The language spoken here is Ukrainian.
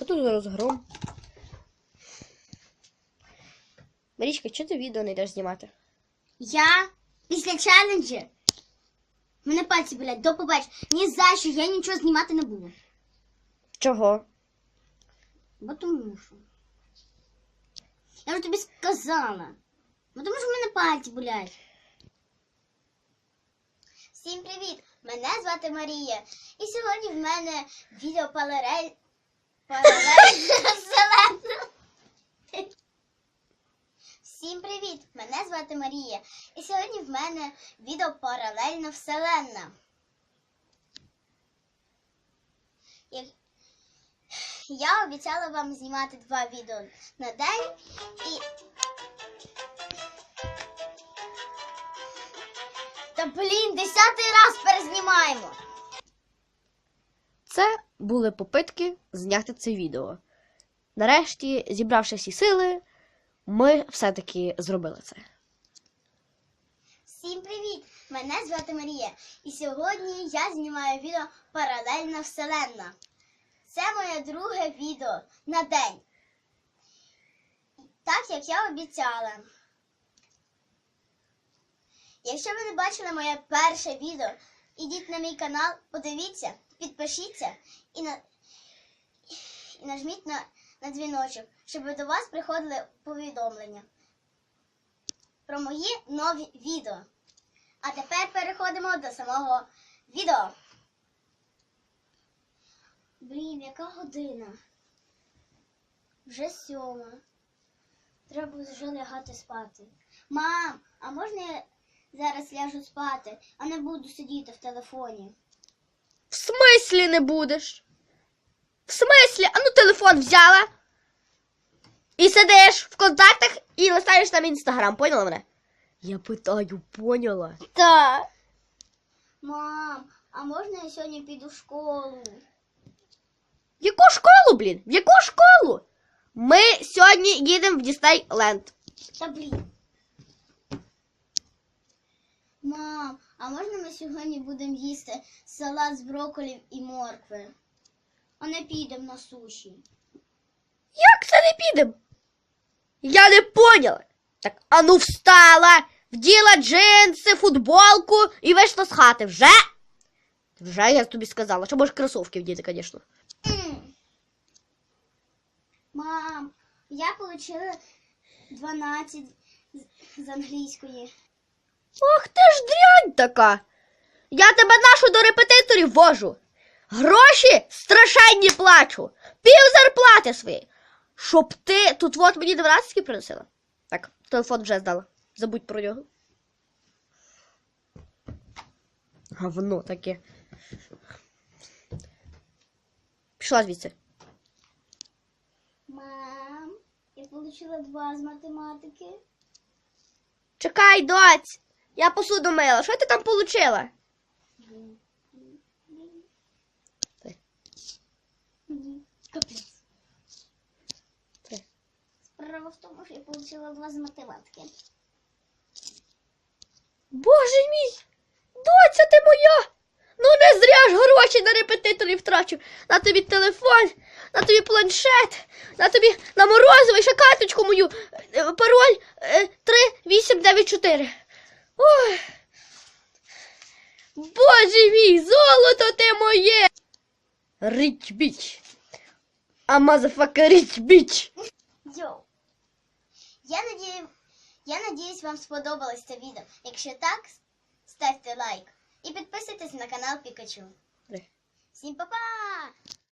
Що тут за розгром? Марічка, чого ти відео не йдеш знімати? Я після челенджі. Мене пальці болять, до побачення. Ні за що, я нічого знімати не буду. Чого? Бо тому що. Я вже тобі сказала. Бо тому що в мене пальці болять. Всім привіт! Мене звати Марія. І сьогодні в мене відео паралель... паралельно вселенна. Всім привіт! Мене звати Марія. І сьогодні в мене відео паралельно вселенна. Я обіцяла вам знімати два відео на день і. Та блін, десятий раз перезнімаємо. Були попитки зняти це відео. Нарешті, зібравши всі сили, ми все-таки зробили це. Всім привіт! Мене звати Марія. І сьогодні я знімаю відео Паралельна Вселенна. Це моє друге відео на день. Так як я обіцяла. Якщо ви не бачили моє перше відео, ідіть на мій канал, подивіться, підпишіться і, на... і нажміть на... на дзвіночок, щоб до вас приходили повідомлення про мої нові відео. А тепер переходимо до самого відео. Блін, яка година? Вже сьома. Треба вже лягати спати. Мам, а можна я зараз ляжу спати, а не буду сидіти в телефоні? В смислі не будеш? В смислі? А ну телефон взяла. І сидиш в контактах і листаєш там інстаграм, поняла мене? Я питаю, поняла. Так. Мам, а можна я сьогодні піду в школу? В яку школу, блін? В яку школу? Ми сьогодні їдемо в Діснейленд. Та блін. Мам, а можна ми сьогодні будемо їсти салат з брокколі і моркви? А не підемо на суші. Як це не підемо? Я не поняла. Так, а ну встала, вділа джинси, футболку і вийшла з хати. Вже? Вже я тобі сказала, що можеш кросовки вдіти, звісно. Мам, я отримала 12 з- англійської. Ох ти така. Я тебе нашу до репетиторів вожу. Гроші страшенні плачу. Пів зарплати свої. Щоб ти тут от мені 12 принесила. Так, телефон вже здала. Забудь про нього. Говно таке. Пішла звідси. Мам, я отримала 2 з математики. Чекай, доць. Я посуду мила. Що ти там получила? Капець. Справа в тому, що я отримала 2 з математики. Боже мій! Доця ти моя! Ну не зря ж гроші на репетиторів втрачу. На тобі телефон, на тобі планшет, на тобі на морозиво ще карточку мою. Е, Пароль е, 3894. Ой. Боже мій, золото ти моє! Річ біч. А мазафака річ біч. Йоу. Я надію, я надіюсь, вам сподобалось це відео. Якщо так, ставте лайк і підписуйтесь на канал Пікачу. Всім па-па!